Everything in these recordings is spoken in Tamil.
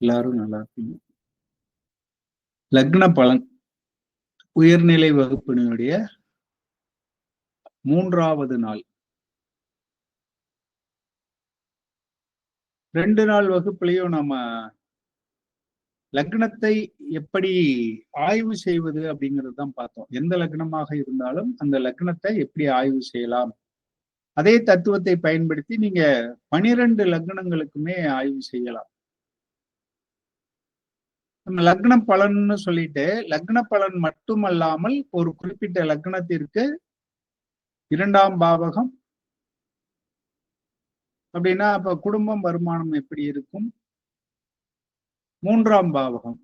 எல்லாரும் நல்லா இருப்பீங்க லக்ன பலன் உயர்நிலை வகுப்பினுடைய மூன்றாவது நாள். ரெண்டு நாள் வகுப்புலயும் நம்ம லக்னத்தை எப்படி ஆய்வு செய்வது அப்படிங்கிறது தான் பார்த்தோம். எந்த லக்னமாக இருந்தாலும் அந்த லக்னத்தை எப்படி ஆய்வு செய்யலாம்? அதே தத்துவத்தை பயன்படுத்தி நீங்க பனிரெண்டு லக்னங்களுக்குமே ஆய்வு செய்யலாம். நம்ம லக்ன பலன்னு சொல்லிட்டு லக்ன பலன் மட்டுமல்லாமல் ஒரு குறிப்பிட்ட லக்னத்திற்கு இரண்டாம் பாவகம். அப்படின்னா அப்ப குடும்பம் வருமானம் எப்படி இருக்கும்? மூன்றாம் பாவகம்.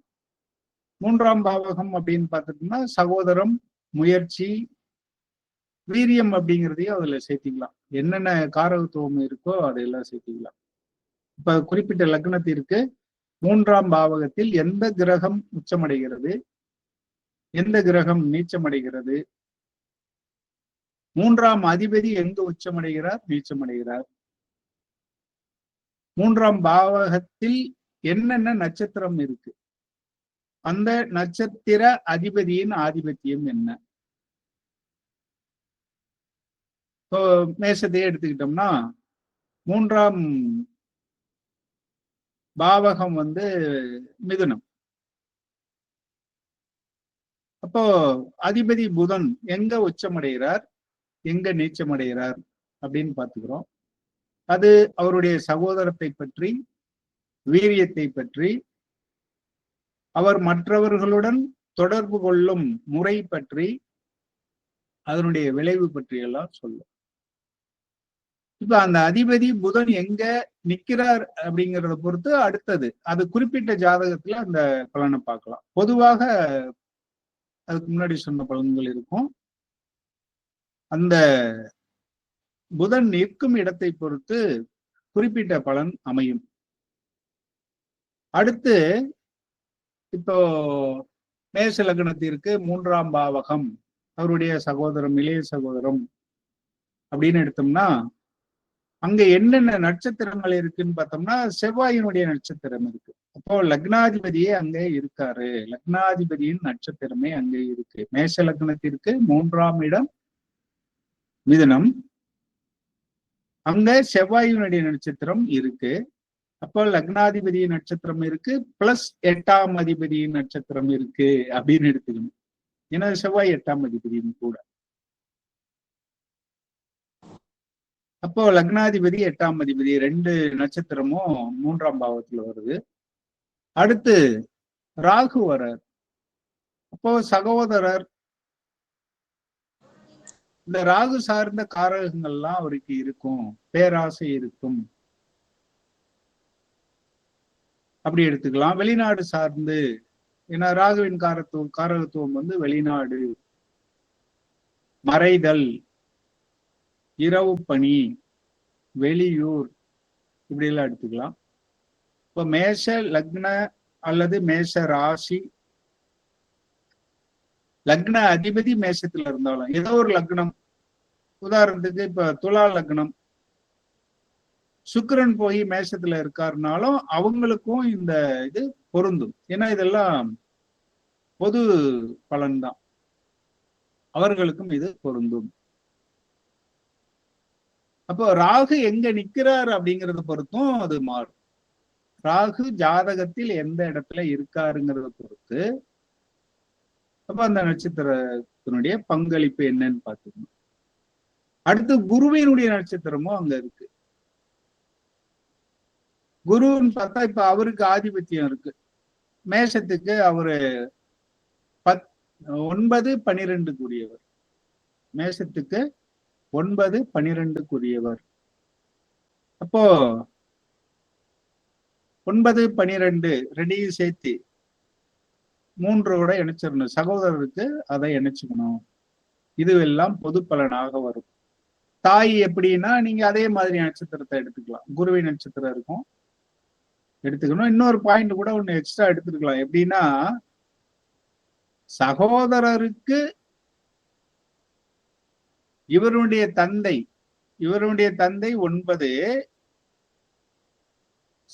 மூன்றாம் பாவகம் அப்படின்னு பார்த்துட்டோம்னா சகோதரம் முயற்சி வீரியம் அப்படிங்கிறதையும் அதுல சேர்த்திக்கலாம். என்னென்ன காரகத்துவம் இருக்கோ அதையெல்லாம் சேர்த்திக்கலாம். இப்ப குறிப்பிட்ட லக்னத்திற்கு மூன்றாம் பாவகத்தில் எந்த கிரகம் உச்சமடைகிறது? எந்த கிரகம் நீச்சமடைகிறது? மூன்றாம் அதிபதி எங்கு உச்சமடைகிறார்? நீச்சமடைகிறார். மூன்றாம் பாவகத்தில் என்னென்ன நட்சத்திரம் இருக்கு? அந்த நட்சத்திர அதிபதியின் ஆதிபத்தியம் என்ன? இப்போ எடுத்துக்கிட்டோம்னா மூன்றாம் பாவகம் வந்து மிதுனம். அப்போ அதிபதி புதன் எங்க உச்சமடைகிறார்? எங்க நீச்சமடைகிறார்? அப்படின்னு பார்த்துக்கிறோம். அது அவருடைய சகோதரத்தை பற்றி வீரியத்தை பற்றி அவர் மற்றவர்களுடன் தொடர்பு கொள்ளும் முறை பற்றி அதனுடைய விளைவு பற்றி எல்லாம் சொல்லும். இப்ப அந்த அதிபதி புதன் எங்க நிக்கிறார் அப்படிங்கறத பொறுத்து அடுத்தது. அது குறிப்பிட்ட ஜாதகத்துல அந்த பலனை பார்க்கலாம். பொதுவாக அதுக்கு முன்னாடி சொன்ன பலன்கள் இருக்கும். அந்த புதன் நிற்கும் இடத்தை பொறுத்து குறிப்பிட்ட பலன் அமையும். அடுத்து இப்போ மேச லக்னத்திற்கு மூன்றாம் பாவகம் அவருடைய சகோதரம் இளைய சகோதரம் அப்படின்னு எடுத்தோம்னா அங்க என்னென்ன நட்சத்திரங்கள் இருக்குன்னு பார்த்தோம்னா செவ்வாயினுடைய நட்சத்திரம் இருக்கு. அப்போ லக்னாதிபதியே அங்க இருக்காரு. லக்னாதிபதியின் நட்சத்திரமே அங்க இருக்கு. மேஷ லக்னத்திற்கு மூன்றாம் இடம் மிதனம். அங்க செவ்வாயினுடைய நட்சத்திரம் இருக்கு. அப்போ லக்னாதிபதி நட்சத்திரம் இருக்கு பிளஸ் எட்டாம் அதிபதியின் நட்சத்திரம் இருக்கு அப்படின்னு எடுத்துக்கணும். ஏன்னா செவ்வாய் எட்டாம் அதிபதியும் கூட. அப்போ லக்னாதிபதி எட்டாம் அதிபதி ரெண்டு நட்சத்திரமும் மூன்றாம் பாவத்துல வருது. அடுத்து ராகு வரர். அப்போ சகோதரர் இந்த ராகு சார்ந்த காரகங்கள்லாம் அவருக்கு இருக்கும் பேராசை இருக்கும். அப்படி எடுத்துக்கலாம். வெளிநாடு சார்ந்து ஏன்னா ராகுவின் காரத்துவம் காரகத்துவம் வந்து வெளிநாடு. மறைதல். இரவு பணி வெளியூர் இப்படி எல்லாம் எடுத்துக்கலாம். இப்போ மேஷ லக்ன அல்லது மேஷ ராசி லக்ன அதிபதி மேஷத்துல இருந்தாலும் ஏதோ ஒரு லக்னம். உதாரணத்துக்கு இப்ப துலா லக்னம். சுக்கரன் போய் மேஷத்துல இருக்காருனாலும் அவங்களுக்கும் இந்த இது பொருந்தும். ஏன்னா இதெல்லாம் பொது பலன்தான். அவர்களுக்கும் இது பொருந்தும். அப்போ ராகு எங்க நிக்கிறார் அப்படிங்கறத பொறுத்தும் அது மாறும். ராகு ஜாதகத்தில் எந்த இடத்துல இருக்காருங்கிறத பொறுத்து அப்ப அந்த நட்சத்திரத்தினுடைய பங்களிப்பு என்னன்னு பாத்துக்கணும் அடுத்து குருவினுடைய நட்சத்திரமும் அங்க இருக்கு. குருன்னு பார்த்தா இப்ப அவருக்கு ஆதிபத்தியம் இருக்கு. மேஷத்துக்கு அவரு பத் ஒன்பது பனிரெண்டுக்குரியவர் மேஷத்துக்கு ஒன்பது பனிரெண்டுக்குரியவர் அப்போ ஒன்பது பனிரெண்டு ரெண்டையும் சேர்த்து மூன்றோட இணைச்சிடணும். சகோதரருக்கு அதை இணைச்சுக்கணும். இதுவெல்லாம் பொது பலனாக வரும். தாய் எப்படின்னா நீங்க அதே மாதிரி நட்சத்திரத்தை எடுத்துக்கலாம். குருவி நட்சத்திரம் இருக்கும். எடுத்துக்கணும். இன்னொரு பாயிண்ட் கூட ஒண்ணு எக்ஸ்ட்ரா எடுத்துக்கலாம். எப்படின்னா சகோதரருக்கு இவருடைய தந்தை இவருடைய தந்தை ஒன்பது.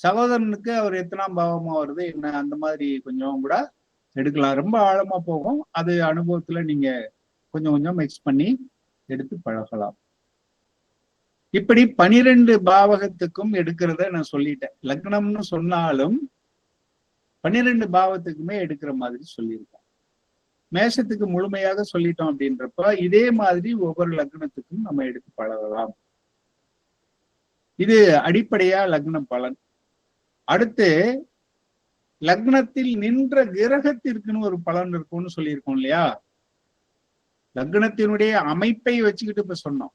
சகோதரனுக்கு அவர் எத்தனாம் பாவமா வருது என்ன அந்த மாதிரி கொஞ்சம் கூட எடுக்கலாம். ரொம்ப ஆழமா போகும். அது அனுபவத்துல நீங்க கொஞ்சம் கொஞ்சம் மிக்ஸ் பண்ணி எடுத்து பழகலாம். இப்படி பனிரெண்டு பாவகத்துக்கும் எடுக்கிறத நான் சொல்லிட்டேன். லக்னம்னு சொன்னாலும் பன்னிரெண்டு பாவத்துக்குமே எடுக்கிற மாதிரி சொல்லியிருக்கேன். மேஷத்துக்கு முழுமையாக சொல்லிட்டோம் அப்படின்றப்ப இதே மாதிரி ஒவ்வொரு லக்னத்துக்கும் நம்ம எடுத்து பழகலாம். இது அடிப்படையா லக்ன பலன். அடுத்து லக்னத்தில் நின்ற கிரகத்திற்குன்னு ஒரு பலன் இருக்கும்னு சொல்லியிருக்கோம் இல்லையா? லக்னத்தினுடைய அமைப்பை வச்சுக்கிட்டு இப்ப சொன்னோம்.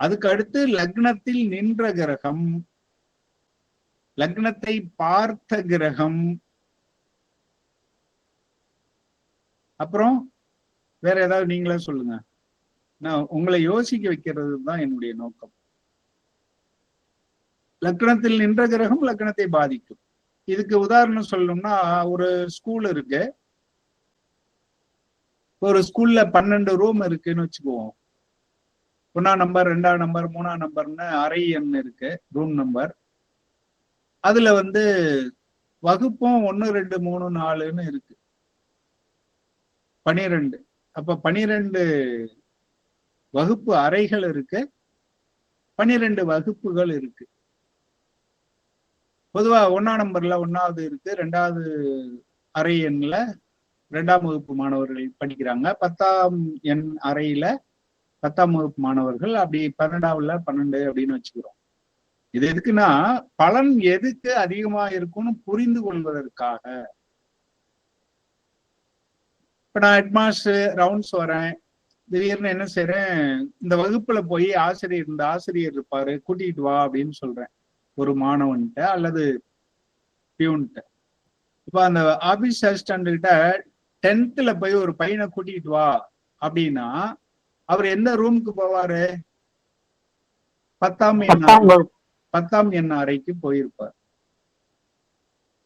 அதுக்கு அடுத்து லக்னத்தில் நின்ற கிரகம் லக்னத்தை பார்த்த கிரகம் அப்புறம் வேற ஏதாவது நீங்களே சொல்லுங்க. நான் உங்களை யோசிக்க வைக்கிறது தான் என்னுடைய நோக்கம். லக்னத்தில் நின்ற கிரகம் லக்னத்தை பாதிக்கும். இதுக்கு உதாரணம் சொல்லணும்னா ஒரு ஸ்கூல் இருக்கு. ஒரு ஸ்கூல்ல பன்னெண்டு ரூம் இருக்குன்னு வச்சுக்குவோம். ஒன்னா நம்பர் ரெண்டாம் நம்பர் மூணாம் நம்பர்னு அறை எண் இருக்கு ரூம் நம்பர் அதுல வந்து வகுப்பும் ஒன்னு ரெண்டு மூணு நாலுன்னு இருக்கு. பனிரெண்டு. அப்ப பனிரெண்டு வகுப்பு அறைகள் இருக்கு. பனிரெண்டு வகுப்புகள் இருக்கு. பொதுவா ஒன்னா நம்பர்ல ஒன்னாவது இருக்கு ரெண்டாவது அறை எண்ல ரெண்டாம் வகுப்பு மாணவர்கள் படிக்கிறாங்க. பத்தாம் எண் அறையில பத்தாம் வகுப்பு மாணவர்கள் அப்படி பன்னெண்டாவதுல பன்னெண்டு அப்படின்னு வச்சுக்கிறோம். இது எதுக்குன்னா பலன் எதுக்கு அதிகமா இருக்கும்னு புரிந்து கொள்வதற்காக இப்ப நான் ஹெட்மாஸ்டர் ரவுண்ட்ஸ் வரேன். திடீர்னு என்ன செய்யறேன் இந்த வகுப்புல போய் ஆசிரியர் இந்த ஆசிரியர் இருப்பாரு கூட்டிட்டு வா அப்படின்னு சொல்றேன். ஒரு மாணவன்கிட்ட அல்லது பியூன்கிட்ட இப்ப அந்த ஆபீஸ் அசிஸ்டன்ட் கிட்ட டென்த்ல போய் ஒரு பையனை கூட்டிட்டு வா அப்படின்னா அவர் எந்த ரூமுக்கு போவாரு? பத்தாம் எண் பத்தாம் எண் அறைக்கு போயிருப்பார்.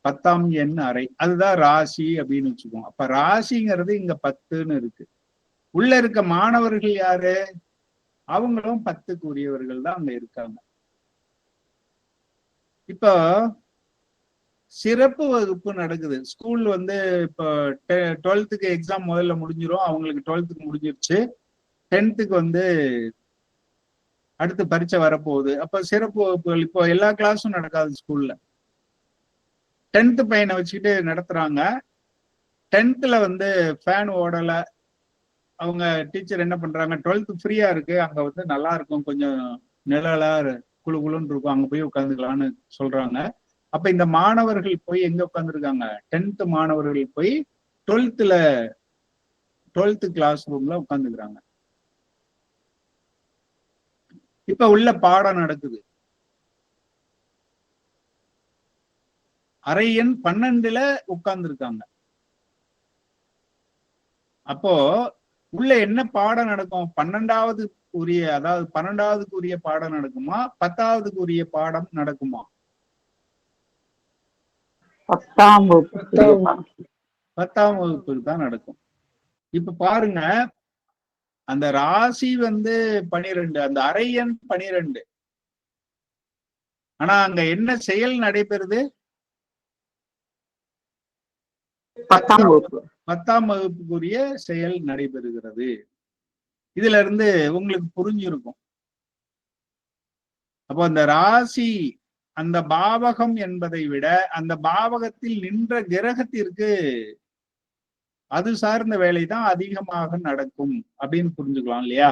பத்தாம் எண் அறை. அதுதான் ராசி அப்படின்னு வச்சுக்கோங்க. அப்ப ராசிங்கிறது இங்க பத்துன்னு இருக்கு. உள்ள இருக்க மாணவர்கள் யாரு? அவங்களும் பத்துக்கு உரியவர்கள் தான் அங்க இருக்காங்க. இப்போ சிறப்பு வகுப்பு நடக்குது. ஸ்கூல் வந்து இப்போ டுவெல்த்துக்கு எக்ஸாம் முதல்ல முடிஞ்சிரும். அவங்களுக்கு டுவெல்த்துக்கு முடிஞ்சிருச்சு. டென்த்துக்கு வந்து அடுத்து பரீட்சை வரப்போகுது. அப்ப சிறப்பு வகுப்புகள் இப்போ எல்லா கிளாஸும் நடக்காது ஸ்கூல்ல. டென்த்து பையனை வச்சுக்கிட்டு நடத்துறாங்க. டென்த்ல வந்து ஃபேன் ஓடல. அவங்க டீச்சர் என்ன பண்றாங்க? டுவெல்த் ஃப்ரீயா இருக்கு. அங்க வந்து நல்லா இருக்கும். கொஞ்சம் நிழலா குழு குழுன்னு இருக்கும். அங்க போய் உட்காந்துக்கலான்னு சொல்றாங்க. அப்ப இந்த மாணவர்கள் போய் எங்க உட்காந்துருக்காங்க? டென்த் மாணவர்கள் போய் டுவெல்த்ல டுவெல்த் கிளாஸ் ரூம்ல உட்காந்துக்கிறாங்க. இப்ப உள்ள பாடம் நடக்குது. அரை எண் பன்னெண்டுல உட்கார்ந்து இருக்காங்க அப்போ உள்ள என்ன பாடம் நடக்கும்? பன்னெண்டாவது உரிய அதாவது பன்னெண்டாவதுக்கு உரிய பாடம் நடக்குமா? பத்தாவதுக்கு உரிய பாடம் நடக்குமா? பத்தாம் வகுப்பு பத்தாம் வகுப்புக்கு தான் நடக்கும். இப்ப பாருங்க அந்த ராசி வந்து பனிரெண்டு அந்த அரையன் பனிரெண்டு. ஆனா அங்க என்ன செயல் நடைபெறுது? பத்தாம் வகுப்பு. பத்தாம் வகுப்புக்குரிய செயல் நடைபெறுகிறது. இதுல இருந்து உங்களுக்கு புரிஞ்சிருக்கும். அப்போ அந்த ராசி அந்த பாவகம் என்பதை விட அந்த பாவகத்தில் நின்ற கிரகத்திற்கு அது சார்ந்த வேலை தான் அதிகமாக நடக்கும் அப்படின்னு புரிஞ்சுக்கலாம் இல்லையா?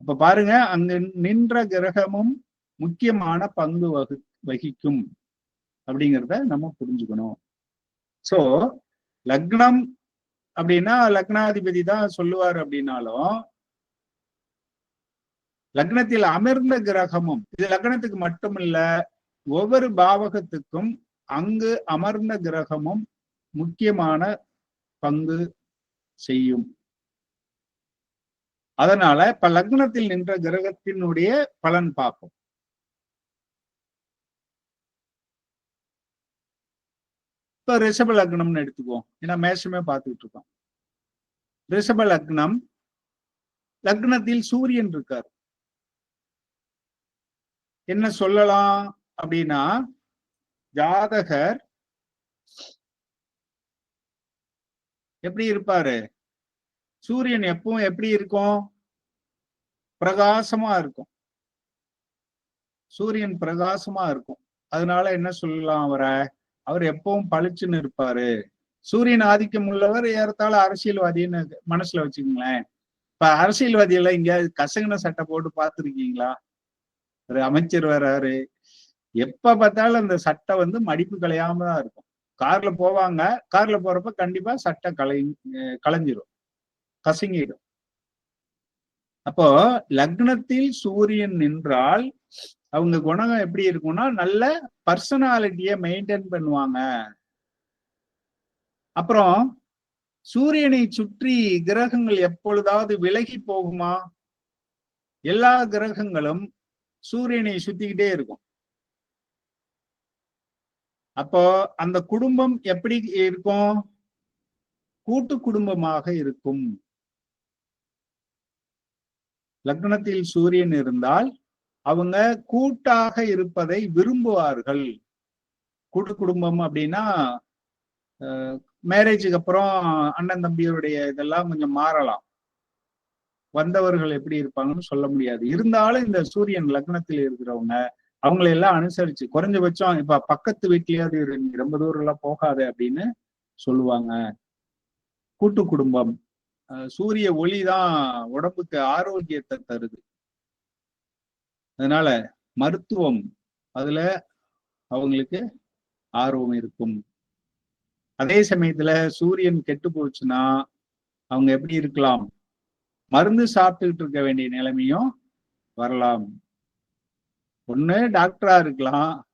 அப்ப பாருங்க அங்க நின்ற கிரகமும் முக்கியமான பங்கு வகு வகிக்கும். அப்படிங்கிறத நம்ம புரிஞ்சுக்கணும். சோ லக்னம் அப்படின்னா லக்னாதிபதி தான் சொல்லுவார் அப்படின்னாலும் லக்னத்தில் அமர்ந்த கிரகமும் இது லக்னத்துக்கு மட்டுமில்ல ஒவ்வொரு பாவகத்துக்கும் அங்கு அமர்ந்த கிரகமும் முக்கியமான பங்கு செய்யும். அதனால இப்ப லக்னத்தில் நின்ற கிரகத்தினுடைய பலன் பார்ப்போம். இப்ப ரிஷப லக்னம்னு எடுத்துக்குவோம். ஏன்னா மேஷமே பார்த்துக்கிட்டு இருக்கோம். ரிஷப லக்னம் லக்னத்தில் சூரியன் இருக்கார். என்ன சொல்லலாம் அப்படின்னா ஜாதகர் எப்படி இருப்பாரு? சூரியன் எப்பவும் எப்படி இருக்கும்? பிரகாசமா இருக்கும். சூரியன் பிரகாசமா இருக்கும். அதனால என்ன சொல்லலாம் அவரை? அவர் எப்பவும் பளிச்சுன்னு இருப்பாரு. சூரியன் ஆதிக்கம் உள்ளவர் ஏறத்தாழ அரசியல்வாதின்னு மனசுல வச்சுக்கோங்களேன். இப்ப அரசியல்வாதிகளை எங்கேயாவது கசங்கின சட்டை போட்டு பார்த்திருக்கீங்களா? ஒரு அமைச்சர் வர்றாரு எப்ப பார்த்தாலும் அந்த சட்டை வந்து மடிப்பு கலையாம தான் இருக்கும். கார்ல போவாங்க கார்ல போறப்ப கண்டிப்பா சட்டை கலை கலைஞ்சிரும். கசங்கிடும். அப்போ லக்னத்தில் சூரியன் நின்றால் அவங்க குணம் எப்படி இருக்கும்னா நல்ல பர்சனாலிட்டிய மெயின்டைன் பண்ணுவாங்க. அப்புறம் சூரியனை சுற்றி கிரகங்கள் எப்பொழுதாவது விலகி போகுமா? எல்லா கிரகங்களும் சூரியனை சுத்திக்கிட்டே இருக்கும். அப்போ அந்த குடும்பம் எப்படி இருக்கும்? கூட்டு குடும்பமாக இருக்கும். லக்னத்தில் சூரியன் இருந்தால் அவங்க கூட்டாக இருப்பதை விரும்புவார்கள். கூட்டு குடும்பம் அப்படின்னா மேரேஜுக்கு அப்புறம் அண்ணன் தம்பியருடைய இதெல்லாம் கொஞ்சம் மாறலாம். வந்தவர்கள் எப்படி இருப்பாங்கன்னு சொல்ல முடியாது. இருந்தாலும் இந்த சூரியன் லக்னத்தில் இருக்கிறவங்க அவங்களை எல்லாம் அனுசரிச்சு குறைஞ்சபட்சம் இப்ப பக்கத்து வீட்லயாவது ரொம்ப தூரம் எல்லாம் போகாது அப்படின்னு சொல்லுவாங்க. கூட்டு குடும்பம். சூரிய ஒளி தான் உடம்புக்கு ஆரோக்கியத்தை தருது. அதனால மருத்துவம் அதுல அவங்களுக்கு ஆர்வம் இருக்கும். அதே சமயத்துல சூரியன் கெட்டு போச்சுன்னா அவங்க எப்படி இருக்கலாம்? மருந்து சாப்பிட்டுக்கிட்டு இருக்க வேண்டிய நிலைமையும் வரலாம். ஒண்ணு டாக்டரா இருக்கலாம்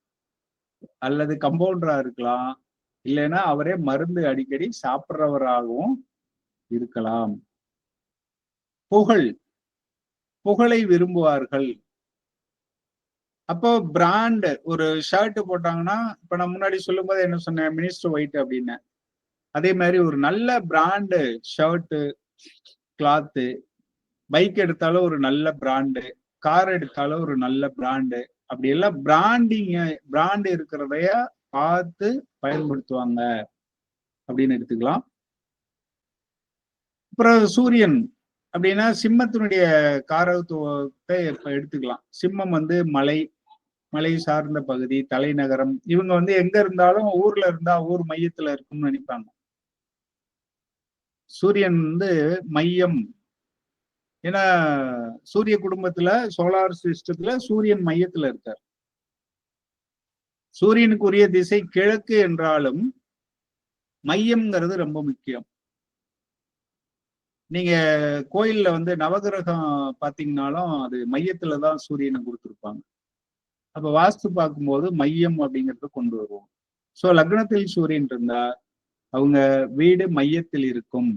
அல்லது கம்பவுண்டரா இருக்கலாம் இல்லைன்னா அவரே மருந்து அடிக்கடி சாப்பிட்றவராகவும் இருக்கலாம். புகழ். புகழை விரும்புவார்கள். அப்போ பிராண்ட் ஒரு ஷர்ட் போட்டாங்கன்னா இப்ப நான் முன்னாடி சொல்லும் போது என்ன சொன்னேன்? மினிஸ்டர் ஒயிட் அப்படின்னு. அதே மாதிரி ஒரு நல்ல பிராண்டு ஷர்ட்டு கிளாத்து பைக் எடுத்தாலும் ஒரு நல்ல பிராண்டு கார் எடுத்தாலும் ஒரு நல்ல பிராண்டு அப்படி எல்லாம் பிராண்டிங் பிராண்ட் இருக்கிறதைய பார்த்து பயன்படுத்துவாங்க. அப்படின்னு எடுத்துக்கலாம். அப்புறம் சூரியன் அப்படின்னா சிம்மத்தினுடைய காரத்துவத்தை எடுத்துக்கலாம். சிம்மம் வந்து மலை மலை சார்ந்த பகுதி தலைநகரம் இவங்க வந்து எங்க இருந்தாலும் ஊர்ல இருந்தா ஊர் மையத்துல இருக்கும்னு நினைப்பாங்க. சூரியன் வந்து மையம். ஏன்னா சூரிய குடும்பத்துல சோலார் சிஸ்டத்துல சூரியன் மையத்துல இருக்கார். சூரியனுக்குரிய திசை கிழக்கு என்றாலும் மையம்ங்கிறது ரொம்ப முக்கியம். நீங்க கோயில்ல வந்து நவகிரகம் பாத்தீங்கன்னாலும் அது மையத்துலதான் சூரியனை கொடுத்துருப்பாங்க. அப்ப வாஸ்து பார்க்கும்போது மையம் அப்படிங்கிறத கொண்டு வருவோம். சோ லக்னத்தில் சூரியன் இருந்தா அவங்க வீடு மையத்தில் இருக்கும்.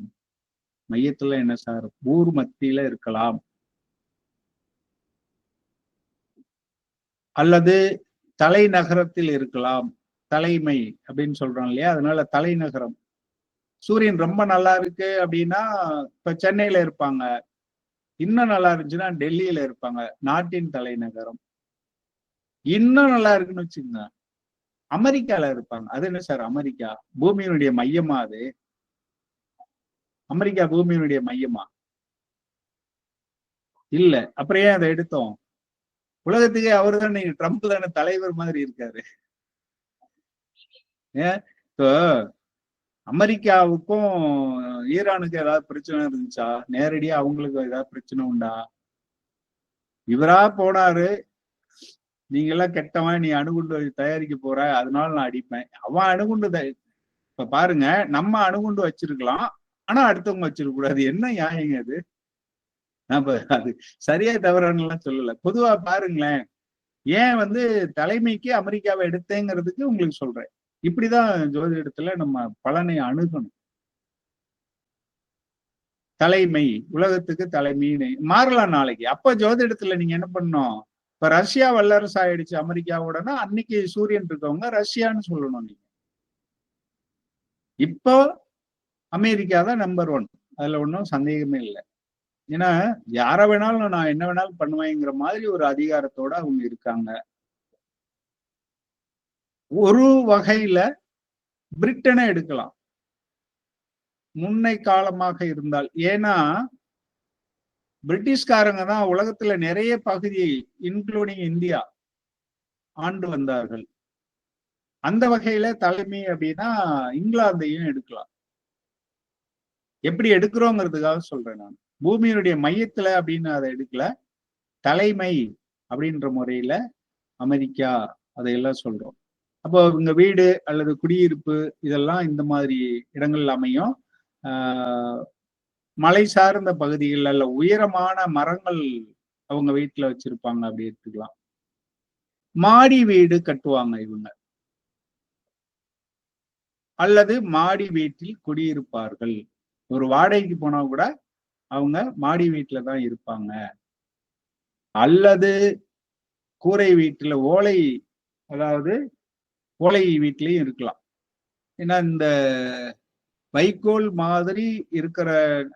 மையத்துல என்ன சார்? ஊர் மத்தியில இருக்கலாம். அல்லது தலைநகரத்தில் இருக்கலாம். தலைமை அப்படின்னு சொல்றோம் இல்லையா? அதனால தலைநகரம். சூரியன் ரொம்ப நல்லா இருக்கு அப்படின்னா இப்ப சென்னையில இருப்பாங்க. இன்னும் நல்லா இருந்துச்சுன்னா டெல்லியில இருப்பாங்க. நாட்டின் தலைநகரம். இன்னும் நல்லா இருக்குன்னு வச்சுக்கோங்க. அமெரிக்கால இருப்பாங்க. அது என்ன சார்? அமெரிக்கா. பூமியினுடைய மையமா அது? அமெரிக்கா பூமியினுடைய மையமா? இல்ல. அப்புறம் ஏன் அதை எடுத்தோம்? உலகத்துக்கே அவர் தான். நீங்க ட்ரம்ப் தானே தலைவர் மாதிரி இருக்காரு. ஏன்? இப்போ அமெரிக்காவுக்கும் ஈரானுக்கு ஏதாவது பிரச்சனை இருந்துச்சா? நேரடியா அவங்களுக்கு ஏதாவது பிரச்சனை உண்டா? இவரா போனாரு. நீங்க எல்லாம் கெட்டவன் நீ அணுகுண்டு தயாரிக்க போற அதனால நான் அடிப்பேன். அவன் அணுகுண்டு இப்ப பாருங்க நம்ம அணுகுண்டு வச்சிருக்கலாம் ஆனா அடுத்தவங்க வச்சிருக்க கூடாது என்ன நியாயங்க அது? நான் அது சரியா தவறானுலாம் சொல்லல. பொதுவா பாருங்களேன் ஏன் வந்து தலைமைக்கு அமெரிக்காவை எடுத்தேங்கிறதுக்கு உங்களுக்கு சொல்றேன். இப்படிதான் ஜோதிடத்துல நம்ம பலனை அணுகணும். தலைமை உலகத்துக்கு தலைமைன்னு மாறலாம் நாளைக்கு. அப்ப ஜோதிடத்துல நீங்க என்ன பண்ணணும்? இப்ப ரஷ்யா வல்லரசு ஆயிடுச்சு அமெரிக்காவோடனா அன்னைக்கு சூரியன் இருக்கவங்க ரஷ்யான்னு சொல்லணும் நீங்க. இப்போ அமெரிக்கா தான் நம்பர் ஒன் அதுல ஒன்றும் சந்தேகமே இல்லை. ஏன்னா யார வேணாலும் நான் என்ன வேணாலும் பண்ணுவேங்கிற மாதிரி ஒரு அதிகாரத்தோட அவங்க இருக்காங்க. ஒரு வகையில பிரிட்டனை எடுக்கலாம். முன்னை காலமாக இருந்தால். ஏன்னா பிரிட்டிஷ்காரங்க தான் உலகத்துல நிறைய பகுதியை இன்க்ளூடிங் இந்தியா ஆண்டு வந்தார்கள். அந்த வகையில தலைமை அப்படின்னா இங்கிலாந்தையும் எடுக்கலாம். எப்படி எடுக்கிறோங்கிறதுக்காக சொல்றேன் நான். பூமியினுடைய மையத்துல அப்படின்னு அதை எடுக்கல. தலைமை அப்படின்ற முறையில அமெரிக்கா அதையெல்லாம் சொல்றோம். அப்போ இவங்க வீடு அல்லது குடியிருப்பு இதெல்லாம் இந்த மாதிரி இடங்கள்ல அமையும். ஆஹ் மலை சார்ந்த பகுதிகள் அல்ல உயரமான மரங்கள் அவங்க வீட்டுல வச்சிருப்பாங்க அப்படி எடுத்துக்கலாம். மாடி வீடு கட்டுவாங்க இவங்க. அல்லது மாடி வீட்டில் குடியிருப்பார்கள். ஒரு வாடகைக்கு போனா கூட அவங்க மாடி வீட்டுல தான் இருப்பாங்க. அல்லது கூரை வீட்டுல ஓலை அதாவது ஓலை வீட்லேயும் இருக்கலாம். ஏன்னா இந்த வைக்கோல் மாதிரி இருக்கிற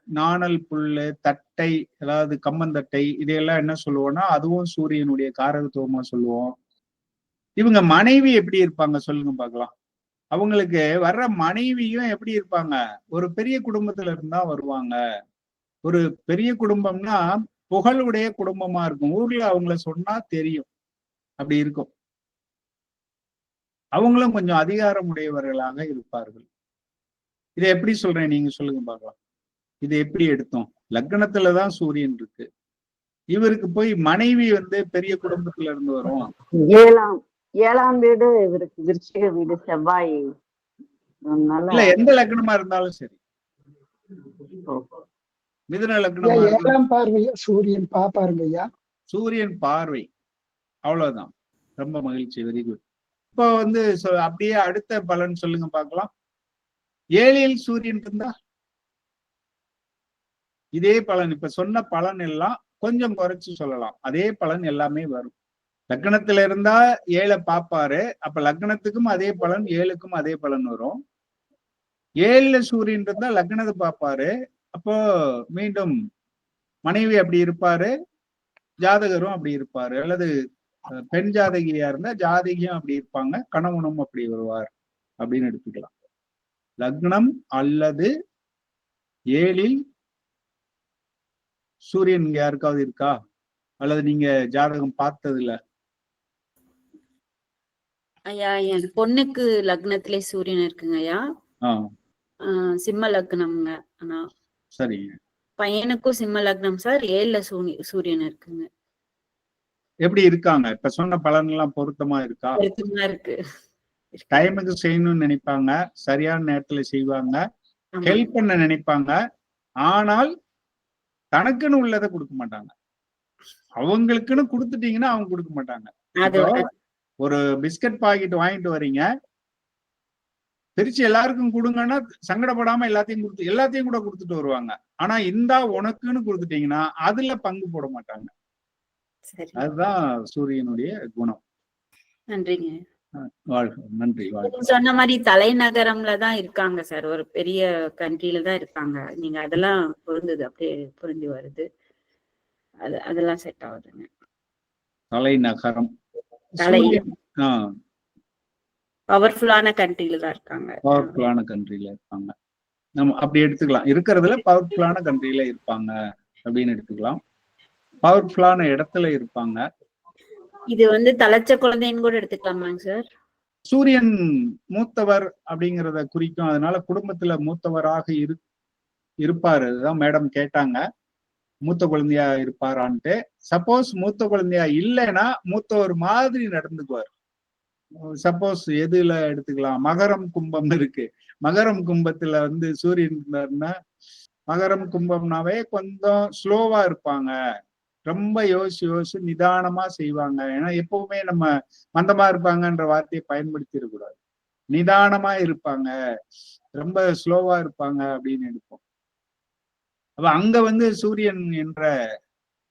நாணல் புல்லு தட்டை அதாவது கம்மந்தட்டை இதையெல்லாம் என்ன சொல்லுவோம்னா அதுவும் சூரியனுடைய காரகத்துவமா சொல்லுவோம். இவங்க மனைவி எப்படி இருப்பாங்க சொல்லுங்க பார்க்கலாம். அவங்களுக்கு வர்ற மனைவியும் எப்படி இருப்பாங்க? ஒரு பெரிய குடும்பத்துல இருந்தா வருவாங்க. ஒரு பெரிய குடும்பம்னா புகழுடைய குடும்பமா இருக்கும். ஊர்ல அவங்கள சொன்னா தெரியும். அப்படி இருக்கும். அவங்களும் கொஞ்சம் அதிகாரமுடையவர்களாக இருப்பார்கள். இதை எப்படி சொல்றேன் நீங்க சொல்லுங்க பார்க்கலாம். இது எப்படி எடுத்தோம்? லக்னத்துலதான் சூரியன் இருக்கு. இவருக்கு போய் மனைவி வந்து பெரிய குடும்பத்துல இருந்து வரும். ஏழாம் ஏழாம் வீடு இவருக்கு விருச்சிக வீடு செவ்வாய். இல்ல எந்த லக்னமா இருந்தாலும் சரி. மிதுன லக்னமா ஏழாம் பார்வையா? சூரியன் பாப்பாருங்க ஐயா சூரியன் பார்வை. அவ்வளவுதான். ரொம்ப மகிழ்ச்சி. வெரி குட் இப்போ வந்து அப்படியே அடுத்த பலன் சொல்லுங்க பார்க்கலாம். ஏழில் சூரியன் இருந்தா இதே பலன். இப்ப சொன்ன பலன் எல்லாம் கொஞ்சம் குறைச்சு சொல்லலாம். அதே பலன் எல்லாமே வரும். லக்னத்துல இருந்தா ஏழை பாப்பாரு. அப்ப லக்னத்துக்கும் அதே பலன் ஏழுக்கும் அதே பலன் வரும். ஏழுல சூரியன் இருந்தா லக்னத்தை பாப்பாரு. அப்போ மீண்டும் மனைவி அப்படி இருப்பாரு. ஜாதகரும் அப்படி இருப்பாரு. அல்லது பெண் ஜாதகியா இருந்தா ஜாதகியும் அப்படி இருப்பாங்க. கணவனும் அப்படி வருவார். அப்படின்னு எடுத்துக்கலாம். லக்னம் அல்லது ஏழில் சூரியன் இங்க யாருக்காவது இருக்கா? அல்லது நீங்க ஜாதகம் பார்த்தது இல்ல ஐயா என் பொண்ணுக்கு லக்னத்திலே சூரியன் இருக்குங்க ஐயா. சிம்ம லக்னம்ங்க ஆனா சரிங்க. பையனுக்கும் சிம்ம லக்னம் சார் ஏழுல சூரியன் இருக்குங்க. எப்படி இருக்காங்க? இப்ப சொன்ன பலன் எல்லாம் பொருத்தமா இருக்கா? பொருத்தமா இருக்கு. டைமுக்கு செய்யணும்னு நினைப்பாங்க. சரியான நேரத்துல செய்வாங்க. ஹெல்ப் பண்ண நினைப்பாங்க. ஆனால் தனக்குன்னு உள்ளதை கொடுக்க மாட்டாங்க. அவங்களுக்குன்னு கொடுத்துட்டீங்கன்னா அவங்க கொடுக்க மாட்டாங்க. ஒரு பிஸ்கட் பாக்கெட் வாங்கிட்டு வர்றீங்க பிரிச்சு எல்லாருக்கும் கொடுங்கன்னா சங்கடப்படாம எல்லாத்தையும் கொடுத்து எல்லாத்தையும் கூட கொடுத்துட்டு வருவாங்க. ஆனா இந்தா உனக்குன்னு கொடுத்துட்டீங்கன்னா அதுல பங்கு போட மாட்டாங்க. அதுதான் சூரியனுடைய குணம். நன்றிங்க. நன்றி சொன்ன மாதிரி தலைநகரம்ல தான் இருக்காங்க சார். ஒரு பெரிய கண்ட்ரில தான் இருக்காங்க. நீங்க அதெல்லாம் பொருந்தது அப்படியே பொருந்தி வருது. அது அதெல்லாம் செட் ஆகுதுங்க. தலைநகரம். தலை. பவர்ஃபுல்லான கண்ட்ரில தான் இருக்காங்க. பவர்ஃபுல்லான கண்ட்ரில இருப்பாங்க நம்ம அப்படி எடுத்துக்கலாம். இருக்கிறதுல பவர்ஃபுல்லான கண்ட்ரில இருப்பாங்க அப்படின்னு எடுத்துக்கலாம். பவர்ஃபுல்லான இடத்துல இருப்பாங்க. இது வந்து தலைச்ச குழந்தைன்னு கூட எடுத்துக்கலாமாங்க சார்? சூரியன் மூத்தவர் அப்படிங்கிறத குறிக்கும். அதனால குடும்பத்துல மூத்தவராக இரு இருப்பாரு. அதுதான் மேடம் கேட்டாங்க. மூத்த குழந்தையா இருப்பாரான்ட்டு. சப்போஸ் மூத்த குழந்தையா இல்லைன்னா மூத்தவர் மாதிரி நடந்துக்குவார். சப்போஸ் எதுல எடுத்துக்கலாம்? மகரம் கும்பம் இருக்கு. மகரம் கும்பத்துல வந்து சூரியன் இருந்தாருன்னா மகரம் கும்பம்னாவே கொஞ்சம் ஸ்லோவா இருப்பாங்க. ரொம்ப யோசிச்சு யோசிச்சு நிதானமா செய்வாங்க. ஏன்னா எப்பவுமே நம்ம மந்தமா இருப்பாங்கன்ற வார்த்தையை பயன்படுத்திடக்கூடாது. நிதானமா இருப்பாங்க. ரொம்ப ஸ்லோவா இருப்பாங்க அப்படின்னு எடுப்போம். அப்ப அங்க வந்து சூரியன் என்ற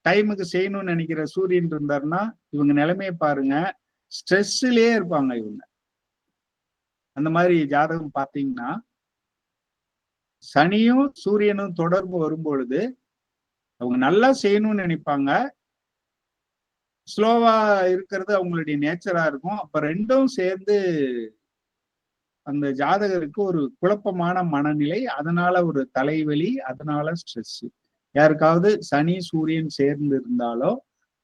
டைமுக்கு செய்யணும்னு நினைக்கிற சூரியன் இருந்தாருன்னா இவங்க நிலைமையை பாருங்க. ஸ்ட்ரெஸ்லயே இருப்பாங்க இவங்க. அந்த மாதிரி ஜாதகம் பார்த்தீங்கன்னா சனியும் சூரியனும் தொடர்பு வரும்பொழுது அவங்க நல்லா செய்யணும்னு நினைப்பாங்க. ஸ்லோவா இருக்கிறது அவங்களுடைய நேச்சரா இருக்கும். அப்ப ரெண்டும் சேர்ந்து அந்த ஜாதகருக்கு ஒரு குழப்பமான மனநிலை அதனால ஒரு தலைவலி அதனால ஸ்ட்ரெஸ் யாருக்காவது சனி சூரியன் சேர்ந்து இருந்தாலோ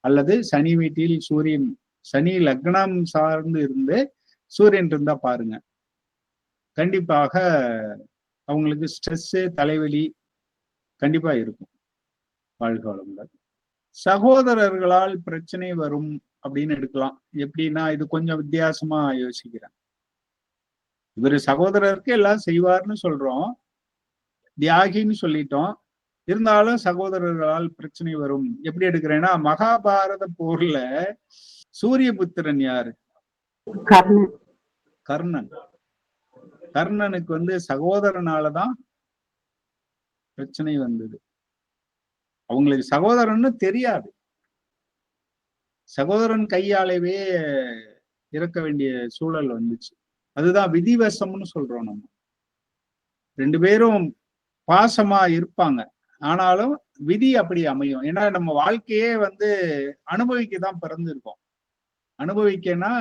அல்லது சனி வீட்டில் சூரியன் சனி லக்னம் சார்ந்து இருந்து சூரியன் இருந்தா பாருங்க. கண்டிப்பாக அவங்களுக்கு ஸ்ட்ரெஸ்ஸு தலைவலி கண்டிப்பா இருக்கும். வாழ்க சகோதரர்களால் பிரச்சனை வரும் அப்படின்னு எடுக்கலாம். எப்படின்னா இது கொஞ்சம் வித்தியாசமா யோசிக்கிறேன். இவர் சகோதரருக்கு எல்லாம் செய்வார்னு சொல்றோம். தியாகின்னு சொல்லிட்டோம். இருந்தாலும் சகோதரர்களால் பிரச்சனை வரும். எப்படி எடுக்கிறேன்னா மகாபாரத போர்ல சூரியபுத்திரன் யாரு? கர்ணன். கர்ணனுக்கு வந்து சகோதரனாலதான் பிரச்சனை வந்தது. அவங்களுக்கு சகோதரன்னு தெரியாது. சகோதரன் கையாலவே இறக்க வேண்டிய சூழல் வந்துச்சு. அதுதான் விதிவசம்னு சொல்றோம் நம்ம. ரெண்டு பேரும் பாசமா இருப்பாங்க. ஆனாலும் விதி அப்படி அமையும். ஏன்னா நம்ம வாழ்க்கையே வந்து அனுபவிக்க தான் பிறந்திருக்கோம். அனுபவிக்கனா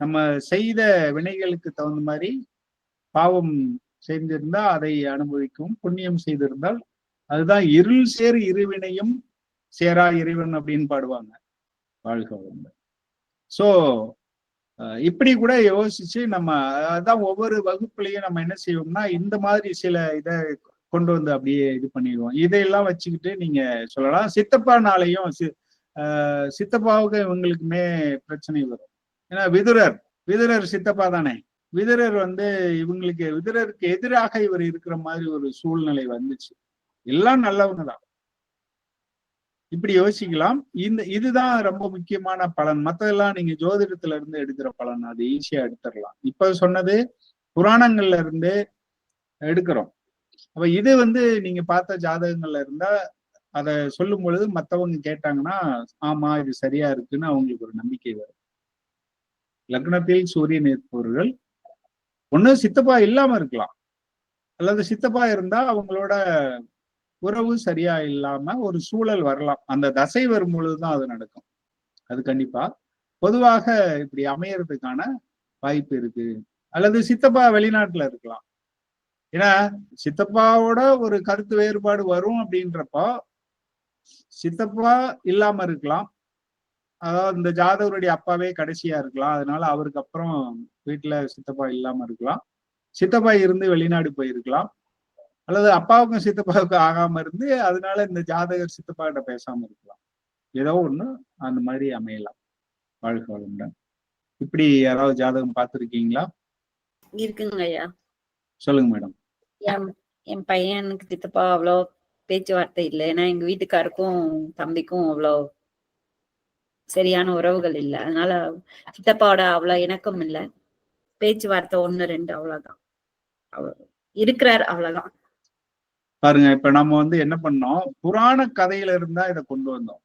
நம்ம செய்த வினைகளுக்கு தகுந்த மாதிரி பாவம் செய்திருந்தா அதை அனுபவிக்கும் புண்ணியம் செய்திருந்தால் அதுதான் இருள் சேர் இருவினையும் சேரா இறைவன் அப்படின்னு பாடுவாங்க வாழ்க வளமுடன். சோ இப்படி கூட யோசிச்சு நம்ம அதான் ஒவ்வொரு வகுப்புலையும் நம்ம என்ன செய்வோம்னா இந்த மாதிரி சில இதை கொண்டு வந்து அப்படியே இது பண்ணிடுவோம். இதையெல்லாம் வச்சுக்கிட்டு நீங்க சொல்லலாம். சித்தப்பானாலையும் சி- சித்தப்பாவுக்கு இவங்களுக்குமே பிரச்சனை வரும். ஏன்னா விதுரர் விதுரர் சித்தப்பா தானே. விதுரர் வந்து இவங்களுக்கு விதுரருக்கு எதிராக இவர் இருக்கிற மாதிரி ஒரு சூழ்நிலை வந்துச்சு. எல்லாம் நல்லவங்க தான் இப்படி யோசிக்கலாம். இந்த இதுதான் ரொம்ப முக்கியமான பலன். மத்ததெல்லாம் நீங்க ஜோதிடத்துல இருந்து எடுக்கிற பலன். அது ஈஸியா எடுத்துடலாம். இப்ப சொன்னது புராணங்கள்ல இருந்து எடுக்கிறோம். அப்ப இது வந்து நீங்க பார்த்த ஜாதகங்கள்ல இருந்தா அத சொல்லும் பொழுது மத்தவங்க கேட்டாங்கன்னா ஆமா இது சரியா இருக்குன்னு அவங்களுக்கு ஒரு நம்பிக்கை வரும். லக்னத்தில் சூரியன் இருப்பவர்கள் ஒண்ணு சித்தப்பா இல்லாம இருக்கலாம். அல்லது சித்தப்பா இருந்தா அவங்களோட உறவு சரியா இல்லாம ஒரு சூழல் வரலாம். அந்த தசை வரும் பொழுதுதான் அது நடக்கும். அது கண்டிப்பா. பொதுவாக இப்படி அமையறதுக்கான வாய்ப்பு இருக்கு. அல்லது சித்தப்பா வெளிநாட்டுல இருக்கலாம். ஏன்னா சித்தப்பாவோட ஒரு கருத்து வேறுபாடு வரும் அப்படின்றப்போ சித்தப்பா இல்லாம இருக்கலாம். அதாவது இந்த ஜாதகருடைய அப்பாவே கடைசியா இருக்கலாம். அதனால அவருக்கு அப்புறம் வீட்டுல சித்தப்பா இல்லாம இருக்கலாம். சித்தப்பா இருந்து வெளிநாடு போயிருக்கலாம். அல்லது அப்பாவுக்கும் சித்தப்பாவுக்கும் ஆகாம இருந்து அதனால இந்த ஜாதகர் சித்தப்பா கிட்ட பேசாம இருக்கலாம். ஏதோ ஒண்ணு அந்த மாதிரி அமையலாம். வாழ்க்கை வளமுடன். இப்படி யாராவது ஜாதகம் பார்த்திருக்கீங்களா? இருக்குங்க ஐயா. சொல்லுங்க மேடம். என் பையனுக்கு சித்தப்பா அவ்வளோ பேச்சுவார்த்தை இல்லை. ஏன்னா எங்க வீட்டுக்காருக்கும் தம்பிக்கும் அவ்வளோ சரியான உறவுகள் இல்லை. அதனால சித்தப்பாவோட அவ்வளோ இணக்கம் இல்லை. பேச்சுவார்த்தை ஒண்ணு ரெண்டு அவ்வளவுதான் அவ- இருக்கிறார் அவ்வளவுதான் பாருங்க இப்ப நம்ம வந்து என்ன பண்ணோம்? புராண கதையில இருந்தா இதை கொண்டு வந்தோம்.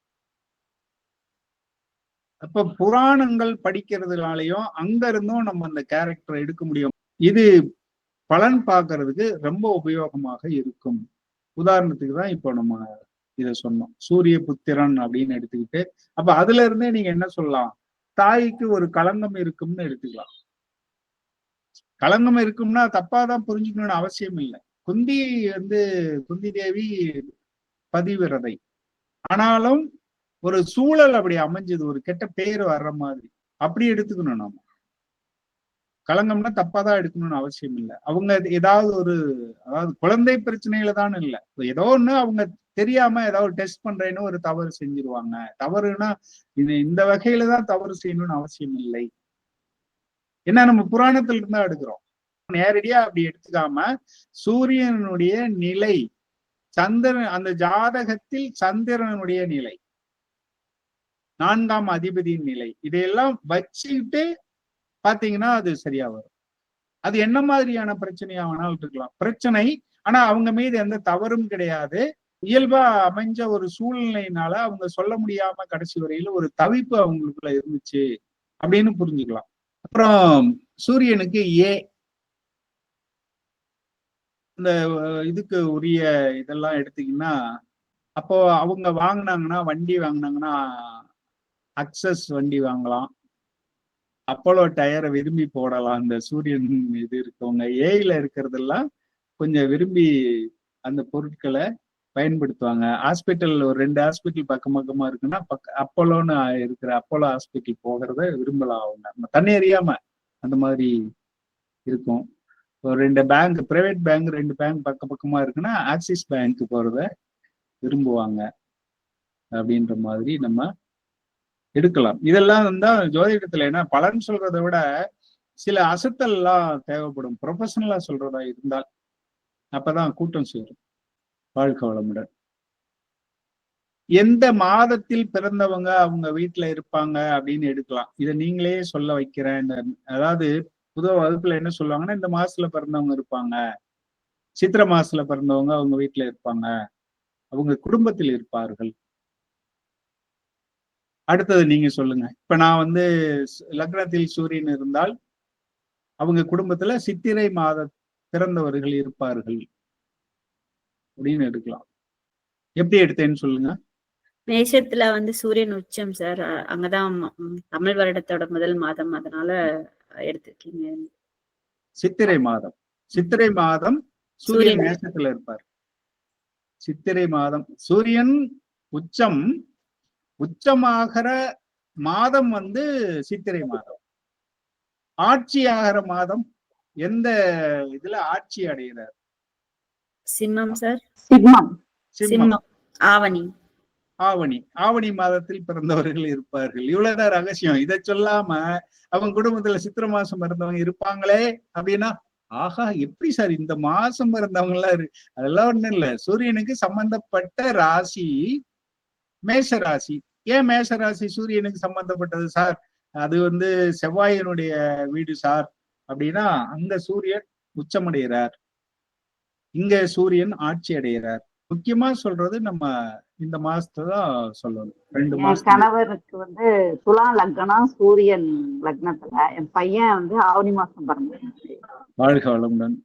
அப்ப புராணங்கள் படிக்கிறதுனாலயும் அங்க இருந்தும் நம்ம அந்த கேரக்டர் எடுக்க முடியும். இது பலன் பார்க்கறதுக்கு ரொம்ப உபயோகமாக இருக்கும். உதாரணத்துக்கு தான் இப்போ நம்ம இத சொன்னோம். சூரிய புத்திரன் அப்படின்னு எடுத்துக்கிட்டு அப்ப அதுல இருந்தே நீங்க என்ன சொல்லலாம்? தாய்க்கு ஒரு களங்கம் இருக்கும்னு எடுத்துக்கலாம். களங்கம் இருக்கும்னா தப்பாதான் புரிஞ்சுக்கணும்னு அவசியம் இல்லை. குந்தி வந்து குந்தி தேவி பதிவிரதை. ஆனாலும் ஒரு சூழல் அப்படி அமைஞ்சது ஒரு கெட்ட பேர் வர்ற மாதிரி. அப்படி எடுத்துக்கணும் நாம. களங்கம்னா தப்பாதான் எடுக்கணும்னு அவசியம் இல்லை. அவங்க ஏதாவது ஒரு அதாவது குழந்தை பிரச்சனையில தான் இல்லை. ஏதோ ஒண்ணு அவங்க தெரியாம ஏதாவது டெஸ்ட் பண்றேன்னு ஒரு தவறு செஞ்சிருவாங்க. தவறுனா இது இந்த வகையில தான் தவறு செய்யணும்னு அவசியம் இல்லை. ஏன்னா நம்ம புராணத்துல இருந்தா எடுக்கிறோம். நேரடியா அப்படி எடுத்துக்காம சூரியனுடைய நிலை சந்திரன் அந்த ஜாதகத்தில் சந்திரனுடைய நிலை நான்காம் அதிபதியின் நிலை இதையெல்லாம் வச்சுக்கிட்டு பாத்தீங்கன்னா அது சரியா வரும். அது என்ன மாதிரியான பிரச்சனையா வேணாலும் இருக்கலாம் பிரச்சனை ஆனா அவங்க மீது எந்த தவறும் கிடையாது. இயல்பா அமைஞ்ச ஒரு சூழ்நிலையினால அவங்க சொல்ல முடியாம கடைசி வரையில ஒரு தவிப்பு அவங்களுக்குள்ள இருந்துச்சு அப்படின்னு புரிஞ்சுக்கலாம். அப்புறம் சூரியனுக்கு ஏ இந்த இதுக்கு உரிய இதெல்லாம் எடுத்தீங்கன்னா அப்போ அவங்க வாங்கினாங்கன்னா வண்டி வாங்குனாங்கன்னா அக்சஸ் வண்டி வாங்கலாம். அப்போலோ டயரை விரும்பி போடலாம். அந்த சூரியன் இது இருக்கவங்க. ஏயில இருக்கிறதெல்லாம் கொஞ்சம் விரும்பி அந்த பொருட்களை பயன்படுத்துவாங்க. ஹாஸ்பிட்டல் ஒரு ரெண்டு ஹாஸ்பிட்டல் பக்கம் பக்கமா இருக்குன்னா பக்க அப்போலோன்னு இருக்கிற அப்போலோ ஹாஸ்பிட்டல் போகிறத விரும்பலாம் அவங்க. நம்ம தண்ணி அறியாம அந்த மாதிரி இருக்கும். ஒரு ரெண்டு பேங்க் பிரைவேட் பேங்க் ரெண்டு பேங்க் பக்கம் பக்கமா இருக்குன்னா ஆக்சிஸ் பேங்க் போறத விரும்புவாங்க. அப்படின்ற மாதிரி நம்ம எடுக்கலாம். இதெல்லாம் வந்தா ஜோதிடத்துல என்ன பலன் சொல்றதை விட சில அசத்தல் எல்லாம் தேவைப்படும் ப்ரொஃபஷனலா சொல்றதா இருந்தால் அப்பதான் கூட்டம் சேரும். வாழ்க்கை வளமுடன். எந்த மாதத்தில் பிறந்தவங்க அவங்க வீட்டுல இருப்பாங்க அப்படின்னு எடுக்கலாம். இதை நீங்களே சொல்ல வைக்கிறேன். இந்த அதாவது புது வகுப்புல என்ன சொல்லுவாங்கன்னா இந்த மாசத்துல பிறந்தவங்க இருப்பாங்க. சித்திர மாசத்துல பிறந்தவங்க அவங்க வீட்டுல இருப்பாங்க. அவங்க குடும்பத்தில் இருப்பார்கள். அடுத்தது நீங்க சொல்லுங்க. இப்ப நான் வந்து லக்னத்தில் சூரியன் இருந்தால் அவங்க குடும்பத்துல சித்திரை மாத பிறந்தவர்கள் இருப்பார்கள். அப்படின்னு எடுக்கலாம். எப்படி எடுத்தேன்னு சொல்லுங்க. மேஷத்துல வந்து சூரியன் உச்சம் சார். அங்கதான் தமிழ் வருடத்தோட முதல் மாதம். அதனால எடுத்திருக்கீங்க. சித்திரை மாதம். சித்திரை மாதம் சூரியன். மேஷத்துல இருப்பார். சித்திரை மாதம். சூரியன் உச்சம் உச்சமாகிற மாதம் வந்து சித்திரை மாதம். ஆட்சி ஆகிற மாதம் எந்த இதுல ஆட்சி அடைகிறார்? சிம்மம் சார். சிம்மம். சிம்மம். சிம்மம். ஆவணி. ஆவணி ஆவணி மாதத்தில் பிறந்தவர்கள் இருப்பார்கள். இவ்வளவுதான் ரகசியம். இதை சொல்லாம அவங்க குடும்பத்துல சித்திர மாசம் பிறந்தவங்க இருப்பாங்களே அப்படின்னா ஆஹா எப்படி சார் இந்த மாசம் பிறந்தவங்க எல்லாம் அதெல்லாம் ஒண்ணும் இல்ல. சூரியனுக்கு சம்பந்தப்பட்ட ராசி மேஷ ராசி. ஏன் மேஷ ராசி சூரியனுக்கு சம்பந்தப்பட்டது சார்? அது வந்து செவ்வாயனுடைய வீடு சார். அப்படின்னா அங்க சூரியன் உச்சமடைகிறார். இங்க சூரியன் ஆட்சி அடைகிறார் முக்கியமா சொல்றது நம்ம இந்த மாசத்தை தான் சொல்லணும். ரெண்டு மாசம் கணவருக்கு வந்து துலா லக்னம் சூரியன் லக்னத்துல. என் பையன் வந்து ஆவணி மாசம் பிறந்தேன் வாழ்க வளமுடன்.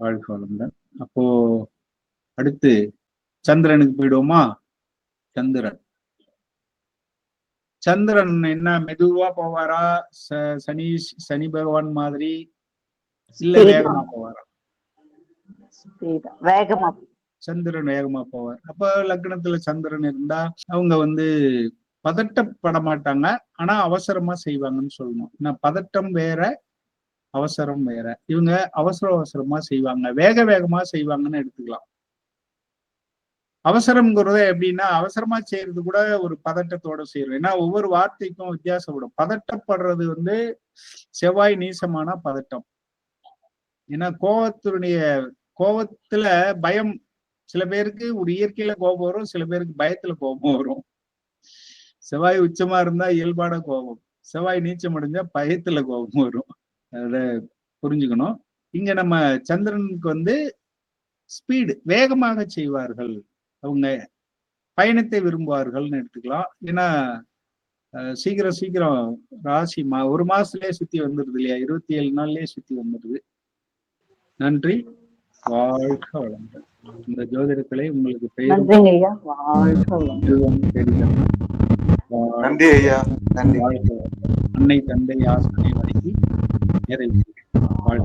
வாழ்க வளமுடன். அப்போ அடுத்து சந்திரனுக்கு போயிடுவோமா? சந்திரன். சந்திரன் என்ன மெதுவா போவாரா? சனி சனி பகவான் மாதிரி? இல்ல. வேகமா போவாரா. வேகமா சந்திரன் வேகமா போவார். அப்ப லக்னத்துல சந்திரன் இருந்தா அவங்க வந்து பதட்டப்பட மாட்டாங்க ஆனா அவசரமா செய்வாங்கன்னு சொல்லணும். ஏன்னா பதட்டம் வேற அவசரம் வேற. இவங்க அவசர அவசரமா செய்வாங்க. வேக வேகமா செய்வாங்கன்னு எடுத்துக்கலாம். அவசரம்ங்கிறத எப்படின்னா அவசரமா செய்யறது கூட ஒரு பதட்டத்தோட செய்யறோம். ஏன்னா ஒவ்வொரு வார்த்தைக்கும் வித்தியாசப்படும் பதட்டப்படுறது வந்து செவ்வாய் நீசமான பதட்டம். ஏன்னா கோவத்தினுடைய கோவத்துல பயம் சில பேருக்கு ஒரு இயற்கையில கோபம் வரும் சில பேருக்கு பயத்துல கோபம் வரும். செவ்வாய் உச்சமா இருந்தா இயல்பான கோபம். செவ்வாய் நீச்சம் அடைஞ்சா பயத்துல கோபம் வரும். அத புரிஞ்சுக்கணும். இங்க நம்ம சந்திரனுக்கு வந்து ஸ்பீடு வேகமாக செய்வார்கள். அவங்க பயணத்தை விரும்புவார்கள்னு எடுத்துக்கலாம். ஏன்னா சீக்கிரம் சீக்கிரம் ராசி மா ஒரு மாசத்துலயே சுத்தி வந்துருது இல்லையா? இருபத்தி ஏழு நாள்லயே சுத்தி வந்துருது. நன்றி. வாழ்க வளங்கள் இந்த ஜோதிடத்திலே உங்களுக்கு வாழ்க நன்றி ஐயா நன்றி. அன்னை தந்தை ஆசிரியை வணங்கி நிறைவு வாழ்க